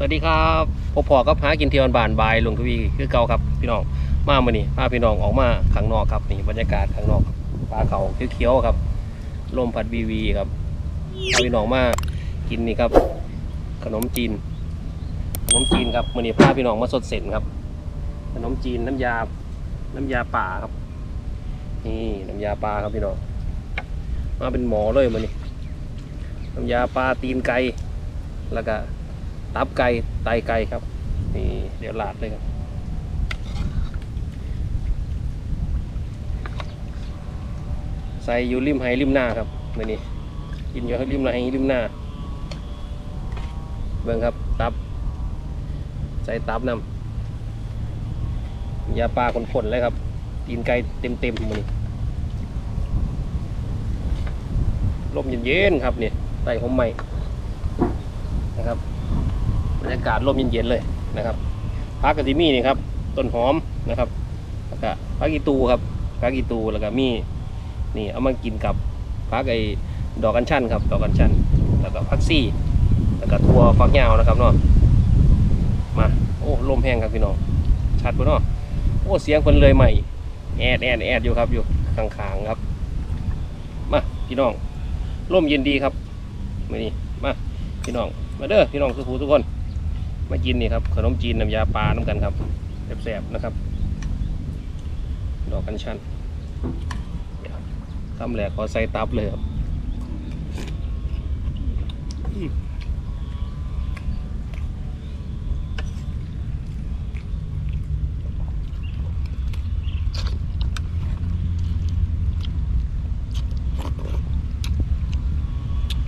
สวัสดีครับพบพอกับหากินเที่ยวบานบายหลวงทวีคือเก่าครับพี่น้องมามื่อนี้พาพี่น้องออกมาข้างนอกครับนี่บรรยากาศข้างนอกปลาเขาเขียวๆครับลมพัดวีวีครับพาพี่น้องมากินนี่ครับ ขนมจีน ขนมจีนครับมื่อนี้พาพี่น้องมาสดเส้นครับ ขนมจีนน้ำยาน้ำยาป่าครับ นี่น้ำยาปลาครับพี่น้องมาเป็นหมอเลยมื่อนี้น้ำยาปลาตีนไก่แล้วก็ ตับไก่ไตไก่ครับนี่เดี๋ยวลาดเลยครับใส่อยู่ริมไฮริมหน้าครับมื่อนี้กินอยู่ริมไฮริมหน้าเบิ่งครับตับ ใส่ตับนำยาปลาขนๆเลยครับตีนไก่เต็มๆมือนี้ลมเย็นๆครับเนี่ใส่หอมใหม่นะครับ รรยากาศร่มเย็นๆเลยนะครับพักกะทิมีนี่ครับต้นหอมนะครับแล้วก็พักอีตูครับพักอีตูแล้วก็มีนี่เอามากินกับพักไอ้ดอกกัญชันครับดอกกัญชันแล้วก็พักซี่ แล้วก็ตัวฟักยาวนะครับเนาะมาโอ้ลมแห้งครับพี่น้องชัดปะเนาะโอ้เสียงคนเลยใหม่แอดแอดแอดอยู่ครับอยู่ข้างๆครับมาพี่น้องร่มเย็นดีครับมานี่มาพี่น้องมาเด้อพี่น้องสุภูทุกคน มากินนี่ครับขนมจีนน้ำยาปลาน้ำกันครับแซ่บๆนะครับ ดอกกัญชันทำแหลกขอใส่ตับเลยครับอืม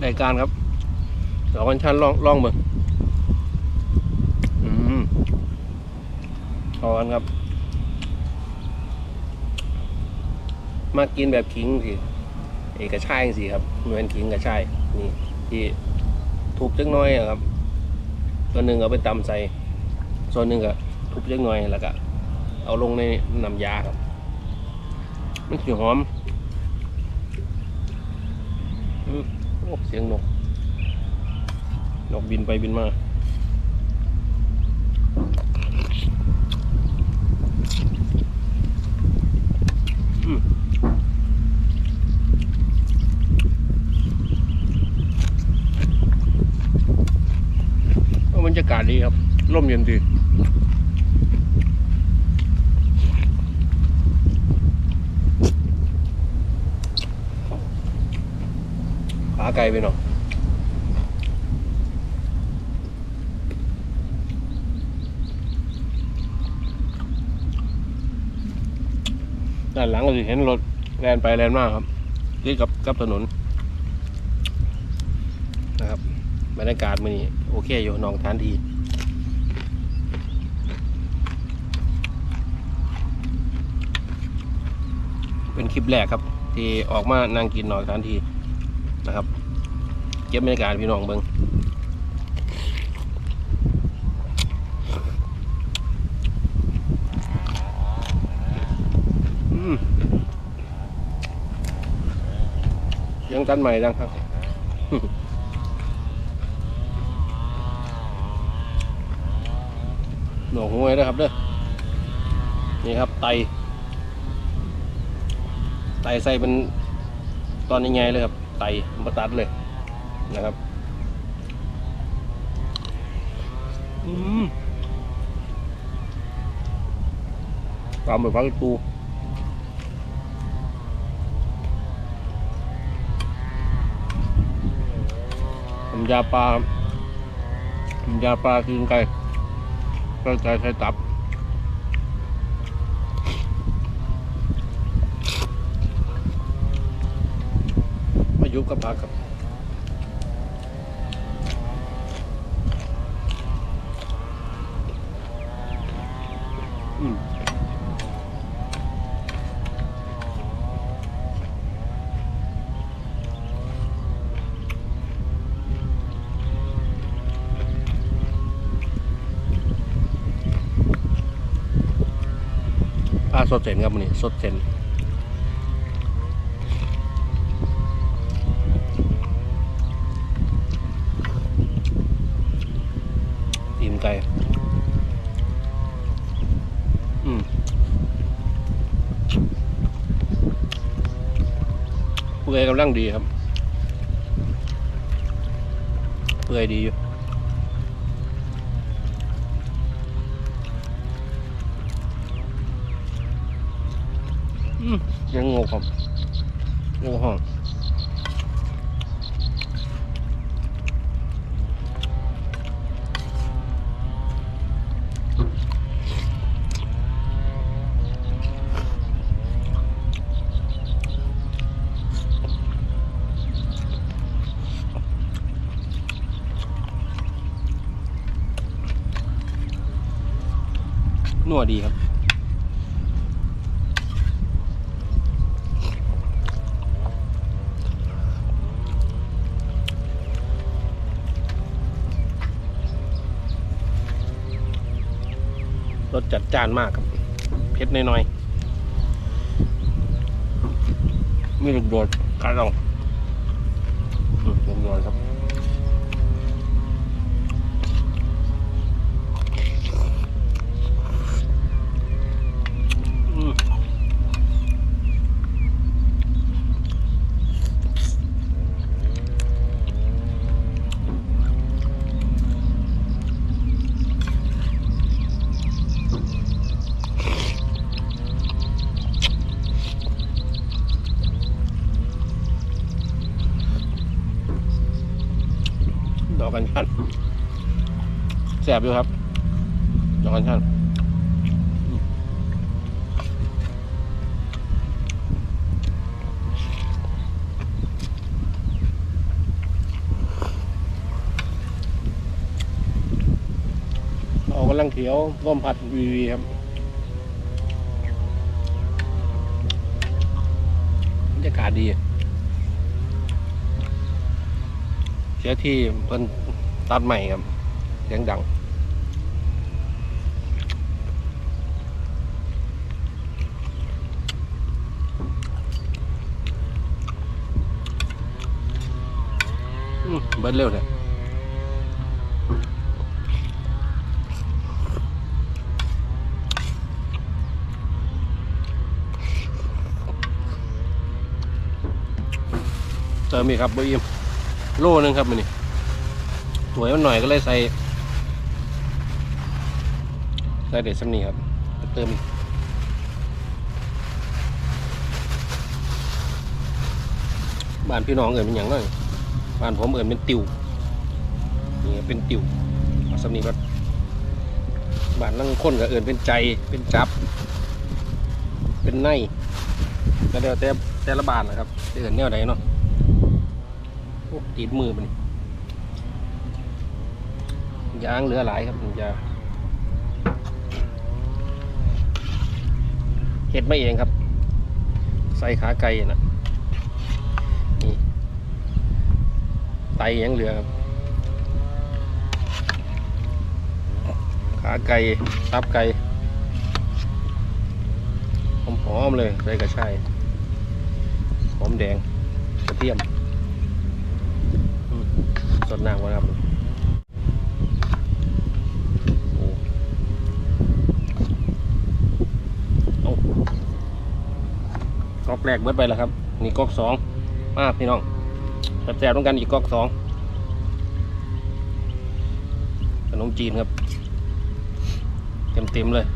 ได้การครับดอกกัญชันล่องล่องเบิ่งอืมเอนครับ มากินแบบขิงสิเอกระชายสิครับเหมือนขิงกระชายนี่ ที่ทุบจักหน้อยครับส่วนหนึ่งเอาไปตำใส่ส่วนหนึ่งก็ทุบจักหน่อยแล้วก็เอาลงในน้ำยาครับ มันสีหอมอืมโอ้เสียงนก นกบินไปบินมาอืมโอ้บ รรยากาศดีครับร่มเย็นดีขาไก่ไปหน่อยด้านหลังก็จะเห็นรถแลนไปแลนมาครับติดกับกับถนนนะครับบ รรยากาศมันนี่โอเคอยู่นองทานทีเป็นคลิปแรกครับ ที่ออกมานั่งกินหนองทานทีนะครับ เก็บบรรยากาศพี่น้องเบิงยังตันใหม่ดังครับ หนวกหวยนะครับเด้อนี่ครับไต ไตใส่เป็นตอนยังไงเลยครับ ไตมาตัดเลยนะครับอืมตามไปพักตูน้ำยาปลาครับน้ำยาปลาคือไก่ ตั้งใจใช้ตับ มายุบกับพักครับ สดเส้นครับวันนี้สดเส้นตีนไก่อืมเปื่อยกำลังดีครับเปื่อยดีอยู่ ยังงงครับงงห้องนัวดีครับ จัดจ้านมากครับเผ็ดน้อยๆมีลูกโดดกระดองลูกโดดครับ ดอกกัญชันแสบอยู่ครับ ดอกกัญชันออกกำลังเขียวร่มผัดวีวีครับบรรยากาศดี เสียที่เพิ่นตัดใหม่ครับ เสียงดัง เบิดเร็วเลยเติมอีกครับบอิ่ม โลนึงครับมันนี่สวยมันหน่อยก็เลยใส่ใส่เด็ดสำนีครับ เติมอีกบ้านพี่น้องเอินเป็นอย่างน้อยบ้านผมเอินเป็นติวนี่เป็นติวสำนีครับบ้านนั่งคนก็เอินเป็นใจเป็นจับ เป็นในก็เดี๋ยวแต่แต่ละบ้านนะครับเอินแนวใดเนาะ ติดมือมันยางเหลือหลายครับมันจะเห็ดไม่เองครับ ใส่ขาไก่นะนี่ไตยังเหลือครับ ขาไก่ตับไก่หอมๆเลยใส่กระชายหอมแดงกระเทียม สดน้ำก่อนครับโอ้เอาก๊อกแรกเบิดไปแล้วครับ นี่ก๊อกสองมาพี่น้องแซ่บๆต้องกันอีกก๊อกสองขนมจีนครับ เต็มๆเลย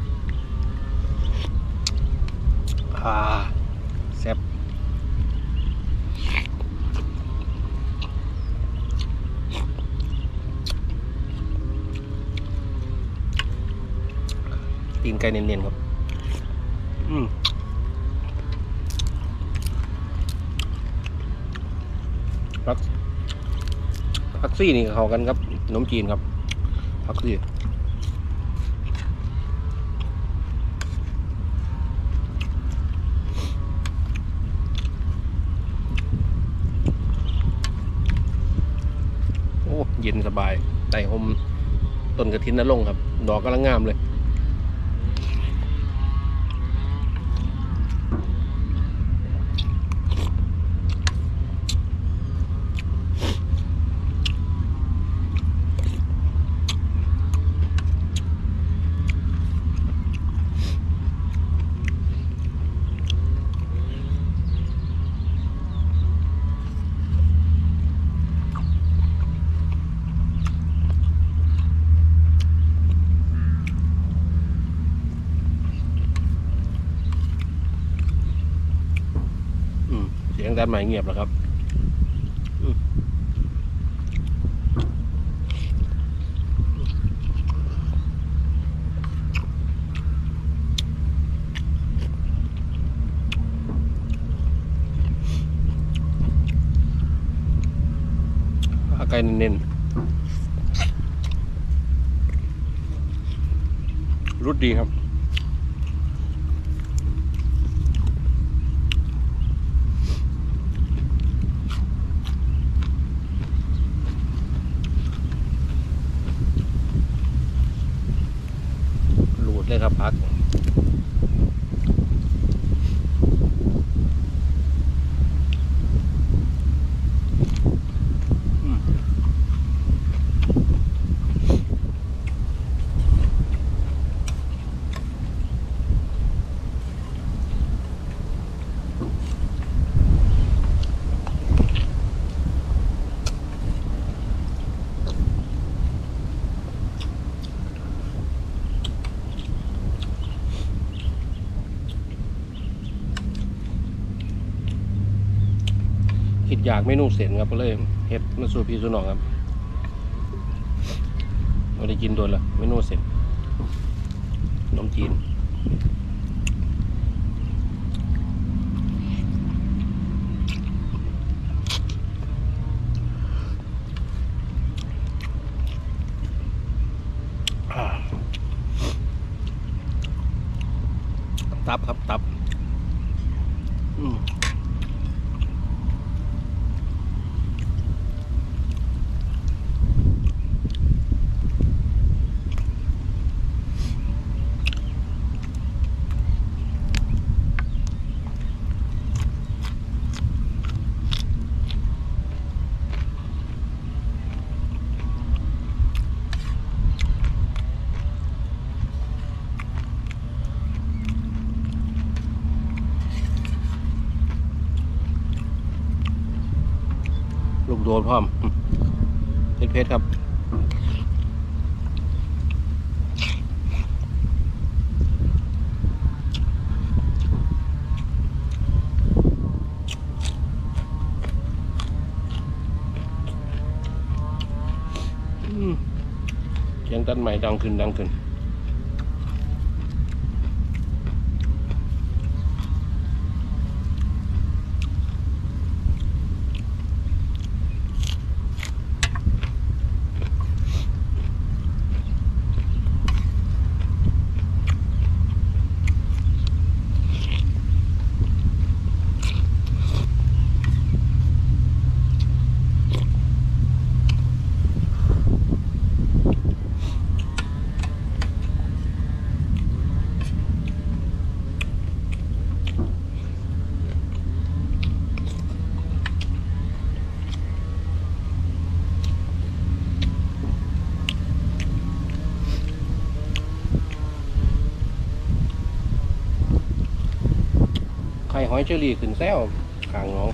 อ่าแซ่บ ตีนไก่เนียนๆครับ อืมพักพักซี่นี่เข้ากันครับขนมจีนครับพักซี่โอ้เย็นสบายไต่หมต้นกระถินนรงค์ครับ ดอกกำลังงามเลย อ ตัดใหม่เงียบแล้วครับขาไก่เน้นๆรุดดีครับ หลู ดเลยครับพัก อยากเมนูเส้นครับก็เลยเฮ็ดมาสู่พี่สู่น้องครับไม่ได้กินโดนละเมนูเส้นนมจีน โดนพร้อมเพชรเพชรครับอืมเสียงตันใหม่ดังขึ้นดังขึ้น อยเชอรี่ขึ้นแซวขางน้อง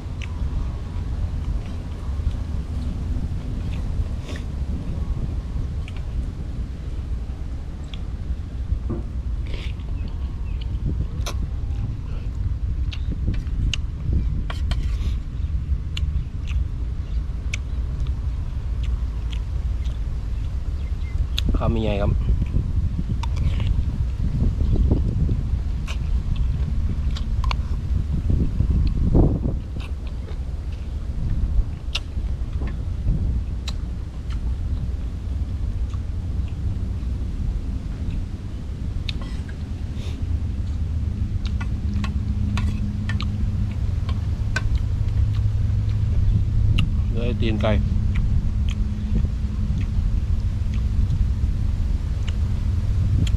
คำยังไงครับ เตีนไก่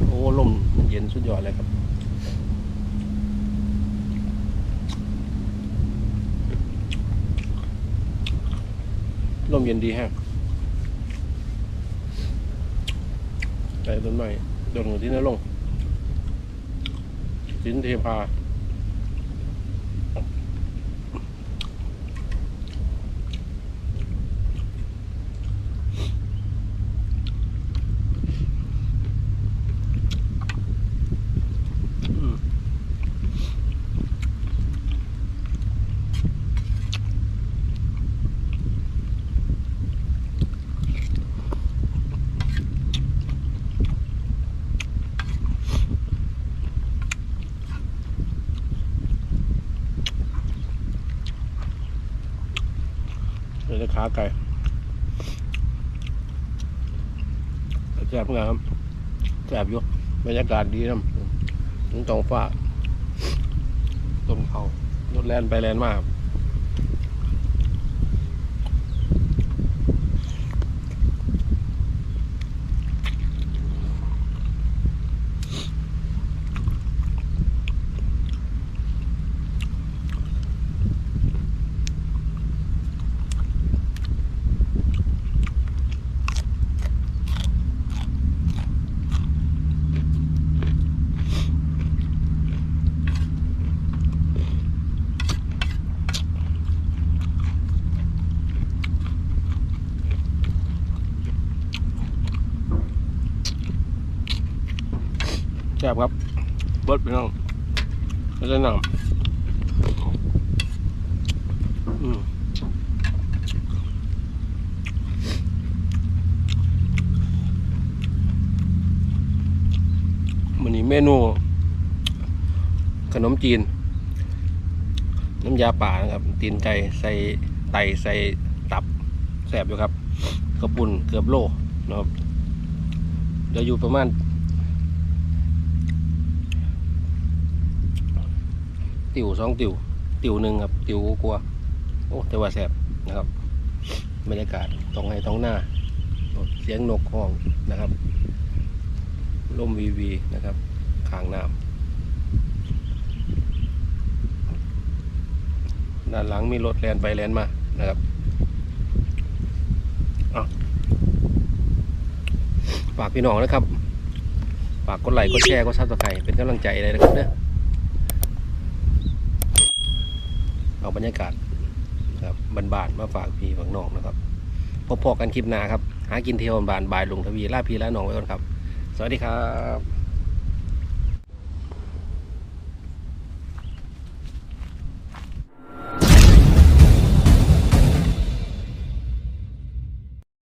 โอ้ลมเย็นสุดยอดเลยครับลมเย็นดีฮะไก่ต้นไม้โดนหัวที่นั่นลงสินเทพา ไก่แซ่บงามแซ่บยุกบรรยากาศดีนะถึงตองฟ้าต้นเขารถแลนไปแลนมาก ซ่บครับเบิดไปน้องแล้วจะนำอืมมันนี้เมนู ขนมจีน น้ำยาป่านะครับ ตีนไก่ใส่ไตใส่ตับแสบอยู่ครับกระปุ่นเกือบโลนะครับเดี๋ยวอยู่ประมาณ ติวสองติวติวหนึ่งครับ ติวกลัวโอ้แต่ว่าแสบนะครับบรรยากาศตรงให้ท้องหน้า เสียงนกห้องนะครับลมวีวีนะครับขางน้ำด้านหลังมีรถแลนไปแลนมานะครับฝากพี่น้องนะครับ ฝากกดไลค์กดแชร์กดซับสไครต์เป็นกำลังใจเลยนะครับเด้อ เอาบรรยากาศครับบานๆมาฝากพี่ฝั่งน้องนะครับพบพอกันคลิปหน้าครับ หากินเที่ยวบานบายลงทวีล่าพี่ล่าน้องไว้ก่อนครับ สวัสดีครับ